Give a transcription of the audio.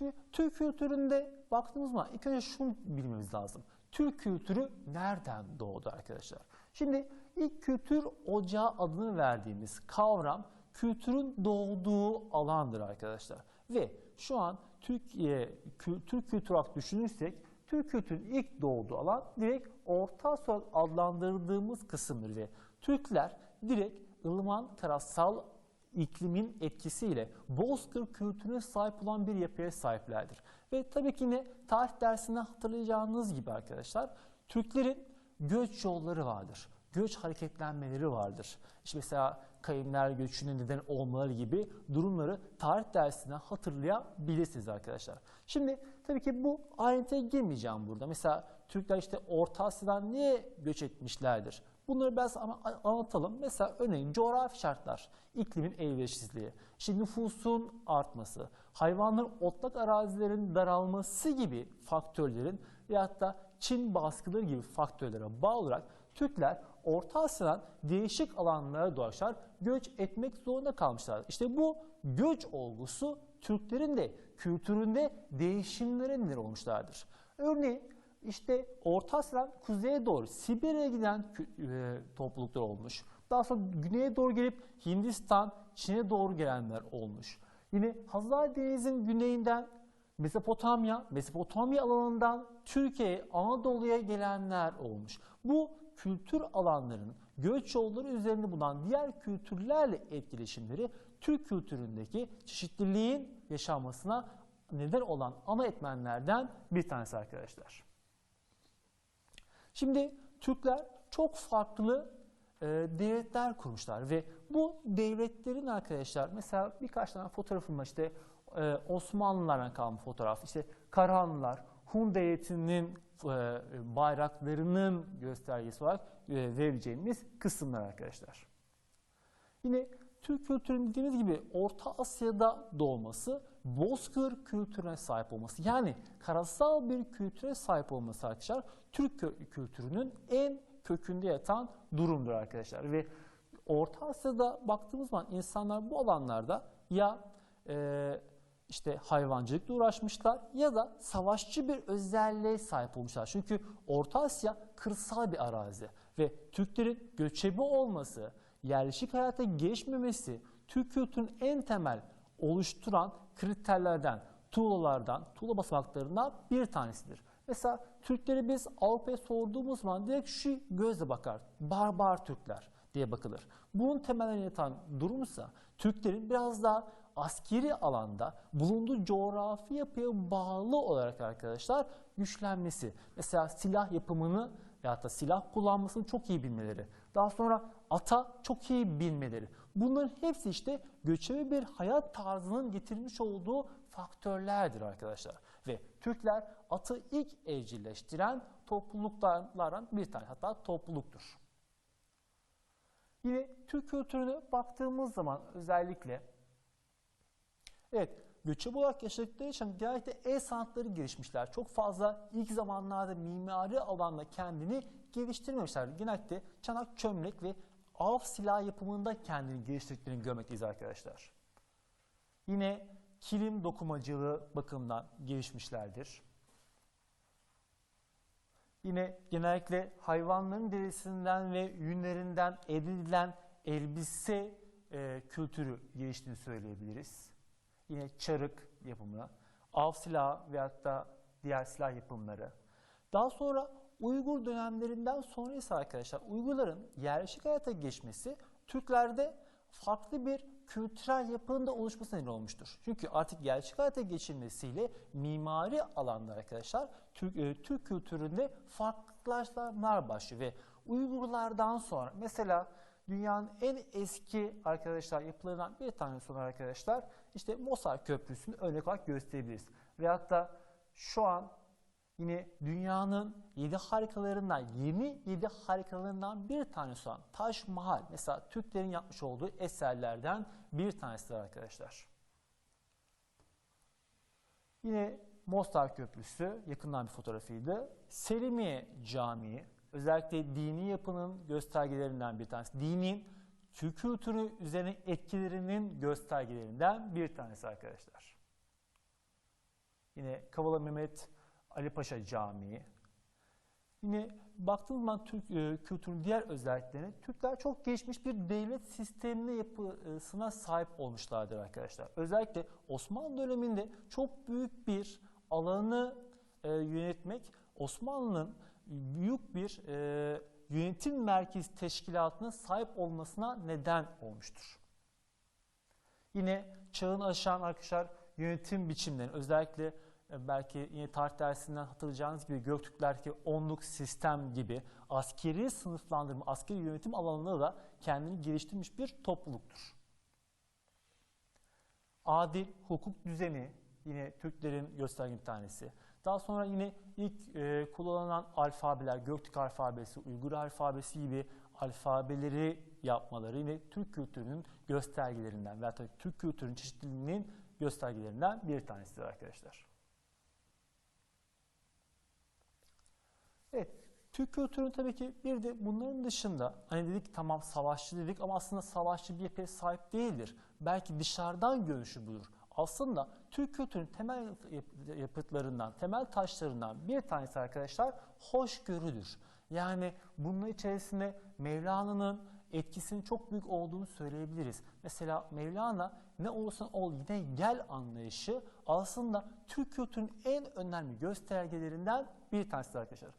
Şimdi Türk kültüründe baktığımız zaman ilk önce şunu bilmemiz lazım. Türk kültürü nereden doğdu arkadaşlar? Şimdi ilk kültür ocağı adını verdiğimiz kavram kültürün doğduğu alandır arkadaşlar. Ve şu an Türkiye Türk kültürü olarak düşünürsek Türk kültürün ilk doğduğu alan direkt Orta Asya adlandırdığımız kısımdır ve Türkler direkt ılıman karasal iklimin etkisiyle Bozkır kültürüne sahip olan bir yapıya sahiplerdir. Ve tabii ki yine tarih dersinde hatırlayacağınız gibi arkadaşlar Türklerin göç yolları vardır. Göç hareketlenmeleri vardır. İşte mesela kayınlar göçünün neden olmaları gibi durumları tarih dersine hatırlayabilirsiniz arkadaşlar. Şimdi tabii ki bu ayrıntıya girmeyeceğim burada. Mesela Türkler işte Orta Asya'dan niye göç etmişlerdir? Bunları biraz anlatalım. Mesela örneğin coğrafi şartlar, iklimin elverişsizliği, işte nüfusun artması, hayvanların otlak arazilerin daralması gibi faktörlerin veyahut da Çin baskıları gibi faktörlere bağlı olarak Türkler Orta Asya'dan değişik alanlara dolaşar, göç etmek zorunda kalmışlar. İşte bu göç olgusu Türklerin de kültüründe değişimlere neden olmuşlardır. Örneğin işte Orta Asya'dan kuzeye doğru Sibirya'ya giden e, topluluklar olmuş. Daha sonra güneye doğru gelip Hindistan, Çin'e doğru gelenler olmuş. Yine Hazar Deniz'in güneyinden Mezopotamya, Mezopotamya alanından Türkiye'ye, Anadolu'ya gelenler olmuş. Bu kültür alanlarının göç yolları üzerinde bulunan diğer kültürlerle etkileşimleri Türk kültüründeki çeşitliliğin yaşanmasına neden olan ana etmenlerden bir tanesi arkadaşlar. Şimdi Türkler çok farklı e, devletler kurmuşlar ve bu devletlerin arkadaşlar mesela birkaç tane fotoğrafım var işte e, Osmanlılardan kalan fotoğraf işte Karahanlılar, Hun devletinin e, bayraklarının göstergesi olarak e, verebileceğimiz kısımlar arkadaşlar. Yine Türk kültürünün dediğimiz gibi Orta Asya'da doğması, Bozkır kültürüne sahip olması yani karasal bir kültüre sahip olması arkadaşlar Türk kültürünün en kökünde yatan durumdur arkadaşlar. Ve Orta Asya'da baktığımız zaman insanlar bu alanlarda ya e, işte hayvancılıkla uğraşmışlar ya da savaşçı bir özelliğe sahip olmuşlar. Çünkü Orta Asya kırsal bir arazi ve Türklerin göçebe olması, yerleşik hayata geçmemesi Türk kültürünün en temel oluşturan kriterlerden, tuğlalardan, tuğla basamaklarından bir tanesidir. Mesela Türkleri biz Avrupa'ya sorduğumuz zaman direkt şu gözle bakar. Barbar Türkler diye bakılır. Bunun temelini yatan durumsa Türklerin biraz daha askeri alanda bulunduğu coğrafi yapıya bağlı olarak arkadaşlar güçlenmesi. Mesela silah yapımını veyahut da silah kullanmasını çok iyi bilmeleri. Daha sonra ata çok iyi bilmeleri. Bunların hepsi işte göçebe bir hayat tarzının getirmiş olduğu faktörlerdir arkadaşlar. Ve Türkler atı ilk evcilleştiren topluluklardan bir tane hatta topluluktur. Yine Türk kültürüne baktığımız zaman özellikle evet göçebe olarak yaşadıkları için genellikle el sanatları gelişmişler. Çok fazla ilk zamanlarda mimari alanda kendini geliştirmemişler. Genellikle çanak, çömlek ve av silah yapımında kendini geliştirdiklerini görmekteyiz arkadaşlar. Yine kilim dokumacılığı bakımından gelişmişlerdir. Yine genellikle hayvanların derisinden ve yünlerinden elde edilen elbise e, kültürü geliştiğini söyleyebiliriz. Yine çarık yapımı, av silahı veyahut da diğer silah yapımları. Daha sonra Uygur dönemlerinden sonra ise arkadaşlar Uygurların yerleşik hayata geçmesi Türklerde farklı bir kültürel yapının da oluşması neden olmuştur. Çünkü artık gerçek hayata geçilmesiyle mimari alanda arkadaşlar Türk, e, Türk kültüründe farklılaşmalar başlıyor ve Uygurlardan sonra mesela dünyanın en eski arkadaşlar yapılarından bir tanesi olan arkadaşlar işte Mosar Köprüsü'nü örnek olarak gösterebiliriz. Veyahut da şu an Yine dünyanın yedi harikalarından, 27 harikalarından bir tanesi olan Taş Mahal. Mesela Türklerin yapmış olduğu eserlerden bir tanesidir arkadaşlar. Yine Mostar Köprüsü yakından bir fotoğrafıydı. Selimiye Camii özellikle dini yapının göstergelerinden bir tanesi. Dinin Türk kültürü üzerine etkilerinin göstergelerinden bir tanesi arkadaşlar. Yine Kavala Mehmet Ali Paşa Camii. Yine baktığımız zaman Türk e, kültürünün diğer özelliklerine Türkler çok gelişmiş bir devlet sistemine yapısına sahip olmuşlardır arkadaşlar. Özellikle Osmanlı döneminde çok büyük bir alanı e, yönetmek Osmanlı'nın büyük bir e, yönetim merkezi teşkilatına sahip olmasına neden olmuştur. Yine çağın aşan arkadaşlar yönetim biçimleri özellikle e, belki yine tarih dersinden hatırlayacağınız gibi Göktürklerdeki onluk sistem gibi askeri sınıflandırma, askeri yönetim alanında da kendini geliştirmiş bir topluluktur. Adil hukuk düzeni yine Türklerin gösterge bir tanesi. Daha sonra yine ilk e, kullanılan alfabeler, Göktürk alfabesi, Uygur alfabesi gibi alfabeleri yapmaları yine Türk kültürünün göstergelerinden veya tabii Türk kültürünün çeşitliliğinin göstergelerinden bir tanesidir arkadaşlar. Evet, Türk kültürünün tabii ki bir de bunların dışında hani dedik tamam savaşçı dedik ama aslında savaşçı bir yapıya sahip değildir. Belki dışarıdan görünüşü budur. Aslında Türk kültürünün temel yap- yapıtlarından, temel taşlarından bir tanesi arkadaşlar hoşgörüdür. Yani bunun içerisinde Mevlana'nın etkisinin çok büyük olduğunu söyleyebiliriz. Mesela Mevlana ne olursan ol yine gel anlayışı aslında Türk kültürünün en önemli göstergelerinden bir tanesi arkadaşlar.